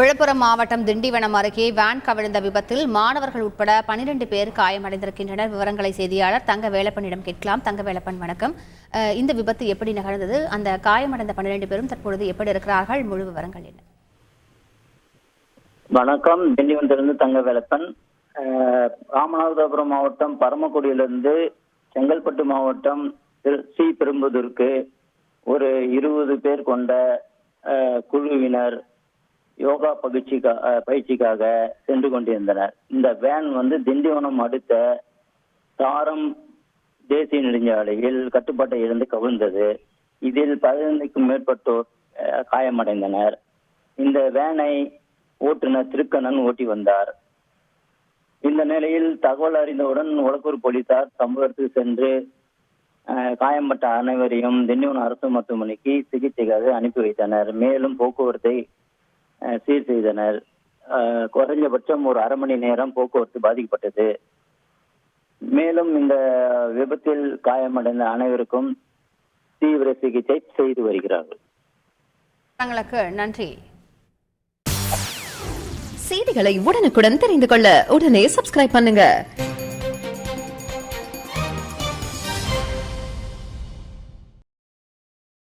விழுப்புரம் மாவட்டம் திண்டிவனம் அருகே வேன் கவிழ்ந்த விபத்தில் மாணவர்கள் உட்பட பனிரெண்டு பேர் காயமடைந்திருக்கின்றனர். விவரங்களை செய்தியாளர் தங்க வேலப்பனிடம் கேட்கலாம். தங்க வேலப்பன் வணக்கம். அஹ், இந்த விபத்து எப்படி நிகழ்ந்தது? அந்த காயமடைந்த பன்னிரண்டு பேரும் தற்பொழுது எப்படி இருக்கிறார்கள்? முழு விவரங்கள் என்ன? வணக்கம். திண்டிவனத்திலிருந்து தங்க வேலப்பன் ராமநாதபுரம் மாவட்டம் பரமக்குடியிலிருந்து செங்கல்பட்டு மாவட்டம் திரு- ஸ்ரீ பெரும்புதூருக்கு ஒரு இருபது பேர் கொண்ட குழுவினர் யோகா பயிற்சிக்கா பயிற்சிக்காக சென்று கொண்டிருந்தனர். இந்த வேன் வந்து திண்டிவனம் அடுத்த தாரம் தேசிய நெடுஞ்சாலையில் கட்டுப்பாட்டை இழந்து கவிழ்ந்தது. இதில் பதினைந்துக்கும் மேற்பட்டோர் அஹ், காயமடைந்தனர். இந்த வேனை ஓட்டுநர் திருக்கண்ணன் ஓட்டி வந்தார். இந்த நிலையில் தகவல் அறிந்தவுடன் உலகூர் போலீசார் சம்பவத்துக்கு சென்று காயம்பட்ட அனைவரையும் திண்டிவனம் அரசு மருத்துவமனைக்கு சிகிச்சைக்காக அனுப்பி வைத்தனர். மேலும் போக்குவரத்தை சீர் செய்தனர். குறைஞ்சபட்சம் ஒரு அரை மணி நேரம் போக்குவரத்து பாதிக்கப்பட்டது. மேலும் இந்த விபத்தில் காயமடைந்த அனைவருக்கும் தீவிர சிகிச்சை செய்து வருகிறார்கள். நன்றி. செய்திகளை உடனுக்குடன் தெரிந்து கொள்ள உடனே சப்ஸ்கிரைப் பண்ணுங்க.